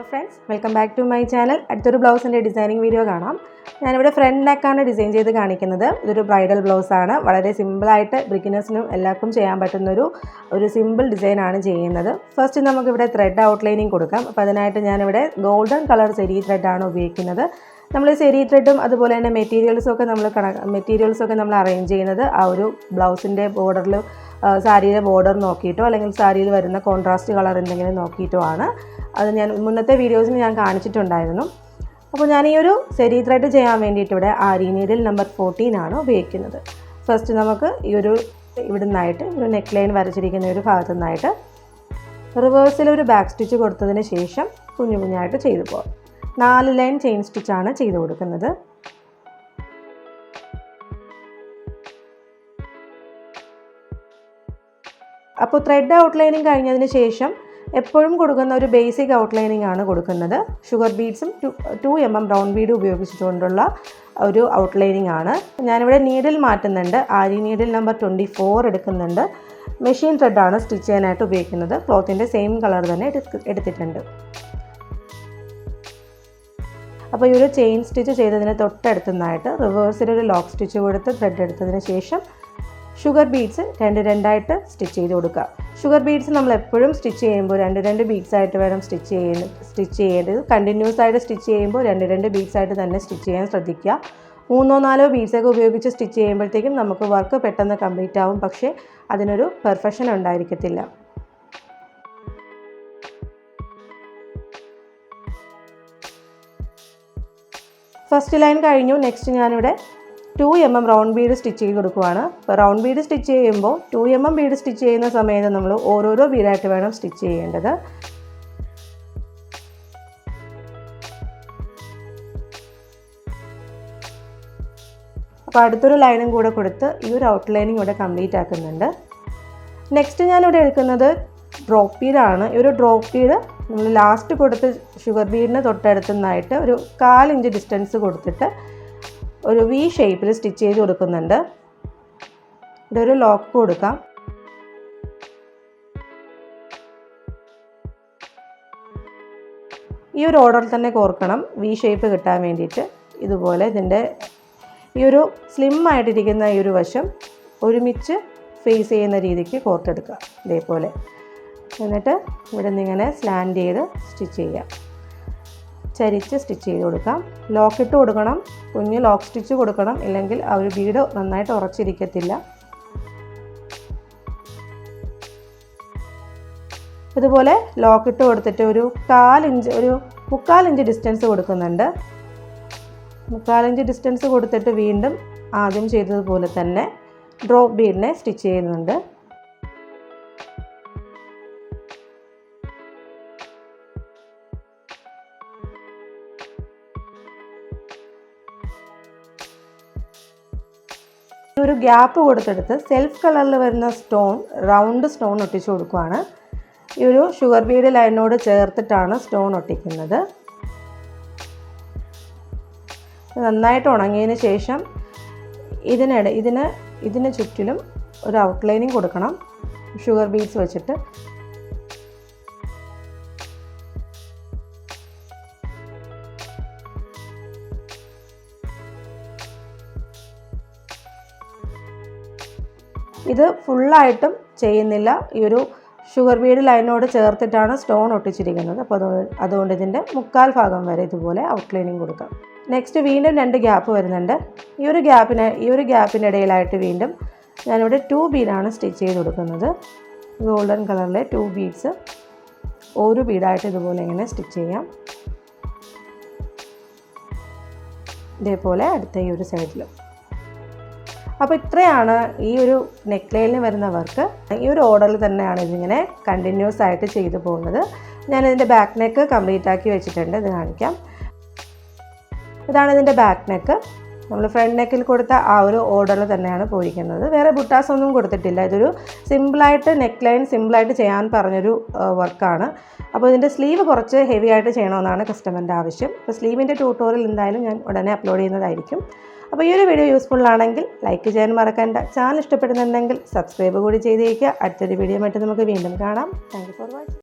Hello friends welcome back to my channel അടുത്തൊരു ബ്ലൗസിന്റെ designing video കാണാം. ഞാനിവിടെ ഫ്രണ്ട് നെക്കാണ് ഡിസൈൻ ചെയ്ത് കാണിക്കുന്നത്. ഇതൊരു ബ്രൈഡൽ ബ്ലൗസാണ് വളരെ സിമ്പിളായിട്ട് ബിഗിനേഴ്സിനും എല്ലാവർക്കും ചെയ്യാൻ പറ്റുന്നൊരു ഒരു സിമ്പിൾ ഡിസൈനാണ് ചെയ്യുന്നത്. ഫസ്റ്റ് നമുക്കിവിടെ ത്രെഡ് ഔട്ട്ലൈനിങ് കൊടുക്കാം. അപ്പോൾ അതിനായിട്ട് ഞാനിവിടെ ഗോൾഡൻ കളർ സെരി ത്രെഡാണ് ഉപയോഗിക്കുന്നത്. നമ്മൾ സെരി ത്രെഡും അതുപോലെ തന്നെ മെറ്റീരിയൽസും ഒക്കെ നമ്മൾ കണ മെറ്റീരിയൽസും ഒക്കെ നമ്മൾ അറേഞ്ച് ചെയ്യുന്നത് ആ ഒരു ബ്ലൗസിന്റെ ബോർഡറിൽ സാരിയുടെ ബോർഡർ നോക്കിയിട്ടോ അല്ലെങ്കിൽ സാരിയിൽ വരുന്ന കോൺട്രാസ്റ്റ് കളർ എന്തെങ്കിലും നോക്കിയിട്ടോ ആണ്. അത് ഞാൻ മുന്നത്തെ വീഡിയോസിൽ ഞാൻ കാണിച്ചിട്ടുണ്ടായിരുന്നു. അപ്പോൾ ഞാൻ ഈ ഒരു സെരി ത്രെഡ് ചെയ്യാൻ വേണ്ടിയിട്ട് ഇവിടെ ആരി നീഡിൽ നമ്പർ ഫോർട്ടീൻ ആണ് ഉപയോഗിക്കുന്നത്. ഫസ്റ്റ് നമുക്ക് ഈ ഒരു ഇവിടെ നിന്നായിട്ട് ഒരു നെക്ക് ലൈൻ വരച്ചിരിക്കുന്ന ഒരു ഭാഗത്തു നിന്നായിട്ട് റിവേഴ്സിൽ ഒരു ബാക്ക് സ്റ്റിച്ച് കൊടുത്തതിന് ശേഷം കുഞ്ഞു കുഞ്ഞായിട്ട് ചെയ്തു പോകാം നാല് ലൈൻ ചെയിൻ സ്റ്റിച്ചാണ് ചെയ്തു കൊടുക്കുന്നത്. അപ്പോൾ ത്രെഡ് ഔട്ട്ലൈനിങ് കഴിഞ്ഞതിന് ശേഷം എപ്പോഴും കൊടുക്കുന്ന ഒരു ബേസിക് ഔട്ട്ലൈനിങ് ആണ് കൊടുക്കുന്നത്. Sugar ബീഡ്സും two M M round bead ഉപയോഗിച്ചുകൊണ്ടുള്ള ഒരു ഔട്ട്ലൈനിങ് ആണ്. ഞാനിവിടെ നീഡിൽ മാറ്റുന്നുണ്ട്. Aari needle number twenty four എടുക്കുന്നുണ്ട് മെഷീൻ ത്രെഡാണ് സ്റ്റിച്ച് ചെയ്യാനായിട്ട് ഉപയോഗിക്കുന്നത്. ക്ലോത്തിന്റെ സെയിം കളർ തന്നെ എടുത്തിട്ടുണ്ട്. അപ്പോൾ ഈ ഒരു ചെയിൻ സ്റ്റിച്ച് ചെയ്തതിന് റിവേഴ്സിൽ ഒരു ലോക്ക് സ്റ്റിച്ച് കൊടുത്ത് ത്രെഡ് എടുത്തതിന് ശേഷം ഷുഗർ ബീഡ്സ് രണ്ട് രണ്ടായിട്ട് സ്റ്റിച്ച് ചെയ്ത് കൊടുക്കുക. ഷുഗർ ബീഡ്സ് നമ്മൾ എപ്പോഴും സ്റ്റിച്ച് ചെയ്യുമ്പോൾ രണ്ട് രണ്ട് ബീഡ്സ് ആയിട്ട് വേണം സ്റ്റിച്ച് ചെയ്യുന്ന സ്റ്റിച്ച് ചെയ്യേണ്ടത്. കണ്ടിന്യൂസ് ആയിട്ട് സ്റ്റിച്ച് ചെയ്യുമ്പോൾ രണ്ട് രണ്ട് ബീഡ്സ് ആയിട്ട് തന്നെ സ്റ്റിച്ച് ചെയ്യാൻ ശ്രദ്ധിക്കുക. മൂന്നോ നാലോ ബീഡ്സൊക്കെ ഉപയോഗിച്ച് സ്റ്റിച്ച് ചെയ്യുമ്പോഴത്തേക്കും നമുക്ക് വർക്ക് പെട്ടെന്ന് കംപ്ലീറ്റ് ആവും. പക്ഷേ അതിനൊരു പെർഫെക്ഷൻ ഉണ്ടായിരിക്കത്തില്ല. ഫസ്റ്റ് ലൈൻ കഴിഞ്ഞു. നെക്സ്റ്റ് ഞാനിവിടെ two M M round bead stitch ചെയ്ത് കൊടുക്കുവാണ്. അപ്പോൾ റൗണ്ട് ബീഡ് സ്റ്റിച്ച് ചെയ്യുമ്പോൾ two M M bead stitch ചെയ്യുന്ന സമയത്ത് നമ്മൾ ഓരോരോ ബീഡായിട്ട് വേണം സ്റ്റിച്ച് ചെയ്യേണ്ടത്. അപ്പോൾ അടുത്തൊരു ലൈനും കൂടെ കൊടുത്ത് ഈ ഒരു ഔട്ട് ലൈനിങ് ഇവിടെ കംപ്ലീറ്റ് ആക്കുന്നുണ്ട്. നെക്സ്റ്റ് ഞാനിവിടെ എടുക്കുന്നത് ഡ്രോപ്പ് ബീഡാണ് ഈ ഒരു ഡ്രോപ്പ് ബീഡ് നമ്മൾ ലാസ്റ്റ് കൊടുത്ത് ഷുഗർ ബീഡിന് തൊട്ടടുത്തുനിന്നായിട്ട് ഒരു കാലിഞ്ച് ഡിസ്റ്റൻസ് കൊടുത്തിട്ട് ഒരു വി ഷേപ്പിൽ സ്റ്റിച്ച് ചെയ്ത് കൊടുക്കുന്നുണ്ട്. ഇവിടെ ഒരു ലോക്ക് കൊടുക്കാം. ഈ ഒരു ഓർഡറിൽ തന്നെ കോർക്കണം. വി ഷേപ്പ് കിട്ടാൻ വേണ്ടിയിട്ട്. ഇതുപോലെ ഇതിന്റെ ഈ ഒരു സ്ലിം ആയിട്ടിരിക്കുന്ന ഈ ഒരു വശം ഒരുമിച്ച് ഫേസ് ചെയ്യുന്ന രീതിക്ക് കോർത്തെടുക്കുക. ഇതേപോലെ. എന്നിട്ട് ഇവിടെ നിന്ന് ഇങ്ങനെ സ്ലാൻഡ് ചെയ്ത് സ്റ്റിച്ച് ചെയ്യാം. ചരിച്ച് സ്റ്റിച്ച് ചെയ്ത് കൊടുക്കാം. ലോക്കിട്ട് കൊടുക്കണം. കുഞ്ഞ് ലോക്ക് സ്റ്റിച്ച് കൊടുക്കണം. ഇല്ലെങ്കിൽ ആ ഒരു ബീഡ് നന്നായിട്ട് ഉറച്ചിരിക്കത്തില്ല. ഇതുപോലെ ലോക്കിട്ട് കൊടുത്തിട്ട് ഒരു കാലിഞ്ച് ഒരു മുക്കാലിഞ്ച് ഡിസ്റ്റൻസ് കൊടുക്കുന്നുണ്ട്. മുക്കാലിഞ്ച് ഡിസ്റ്റൻസ് കൊടുത്തിട്ട് വീണ്ടും ആദ്യം ചെയ്തതുപോലെ തന്നെ ഡ്രോപ്പ് ബീഡിനെ സ്റ്റിച്ച് ചെയ്യുന്നുണ്ട്. ഒരു ഗ്യാപ്പ് കൊടുത്തെടുത്ത് സെൽഫ് കളറിൽ വരുന്ന സ്റ്റോൺ റൗണ്ട് സ്റ്റോൺ ഒട്ടിച്ച് കൊടുക്കുകയാണ് ഈ ഒരു ഷുഗർ ബീഡ് ലൈനോട് ചേർത്തിട്ടാണ് സ്റ്റോൺ ഒട്ടിക്കുന്നത്. നന്നായിട്ട് ഉണങ്ങിയതിന് ശേഷം ഇതിനിട ഇതിന് ഇതിന് ചുറ്റിലും ഒരു ഔട്ട്ലൈനിങ് കൊടുക്കണം. ഷുഗർ ബീഡ്സ് വെച്ചിട്ട്. ഇത് ഫുള്ളായിട്ടും ചെയ്യുന്നില്ല. ഈ ഒരു ഷുഗർ ബീഡ് ലൈനോട് ചേർത്തിട്ടാണ് സ്റ്റോൺ ഒട്ടിച്ചിരിക്കുന്നത്. അപ്പോൾ അതുകൊണ്ട് ഇതിന്റെ മുക്കാൽ ഭാഗം വരെ ഇതുപോലെ ഔട്ട്ലൈനിങ് കൊടുക്കാം. നെക്സ്റ്റ് വീണ്ടും രണ്ട് ഗ്യാപ്പ് വരുന്നുണ്ട്. ഈ ഒരു ഗ്യാപ്പിന് ഈ ഒരു ഗ്യാപ്പിനിടയിലായിട്ട് വീണ്ടും ഞാനിവിടെ ടു ബീഡാണ് സ്റ്റിച്ച് ചെയ്ത് കൊടുക്കുന്നത്. ഗോൾഡൻ കളറിലെ ടു ബീഡ്സ് ഒരു ബീഡായിട്ട് ഇതുപോലെ ഇങ്ങനെ സ്റ്റിച്ച് ചെയ്യാം. ഇതേപോലെ അടുത്ത ഈ ഒരു സൈഡിലും അപ്പോൾ ഇത്രയാണ് ഈ ഒരു നെക്ക് ലൈനിൽ വരുന്ന വർക്ക്. ഈ ഒരു ഓർഡറിൽ തന്നെയാണ് ഇതിങ്ങനെ കണ്ടിന്യൂസ് ആയിട്ട് ചെയ്തു പോകുന്നത്. ഞാൻ ഇതിന്റെ ബാക്ക് നെക്ക് കംപ്ലീറ്റ് ആക്കി വെച്ചിട്ടുണ്ട്. ഇത് കാണിക്കാം. ഇതാണ് ഇതിന്റെ ബാക്ക് നെക്ക് നമ്മൾ ഫ്രണ്ട് നെക്കിൽ കൊടുത്ത ആ ഒരു ഓർഡറിൽ തന്നെയാണ് പോയിരിക്കുന്നത്. വേറെ ബുട്ടാസ് ഒന്നും കൊടുത്തിട്ടില്ല. ഇതൊരു സിമ്പിളായിട്ട് നെക്ക് ലൈൻ സിമ്പിളായിട്ട് ചെയ്യാൻ പറഞ്ഞൊരു വർക്കാണ് അപ്പോൾ ഇതിന്റെ സ്ലീവ് കുറച്ച് ഹെവി ആയിട്ട് ചെയ്യണമെന്നാണ് കസ്റ്റമറിന്റെ ആവശ്യം. അപ്പോൾ സ്ലീവിന്റെ ട്യൂട്ടോറിയൽ എന്തായാലും ഞാൻ ഉടനെ അപ്ലോഡ് ചെയ്യുന്നതായിരിക്കും. അപ്പോൾ ഈ ഒരു വീഡിയോ യൂസ്ഫുൾ ആണെങ്കിൽ ലൈക്ക് ചെയ്യാൻ മറക്കണ്ട. ചാനൽ ഇഷ്ടപ്പെടുന്നുണ്ടെങ്കിൽ സബ്സ്ക്രൈബ് കൂടി ചെയ്തേക്കുക അടുത്തൊരു വീഡിയോ ആയിട്ട് നമുക്ക് വീണ്ടും കാണാം. Thank for watching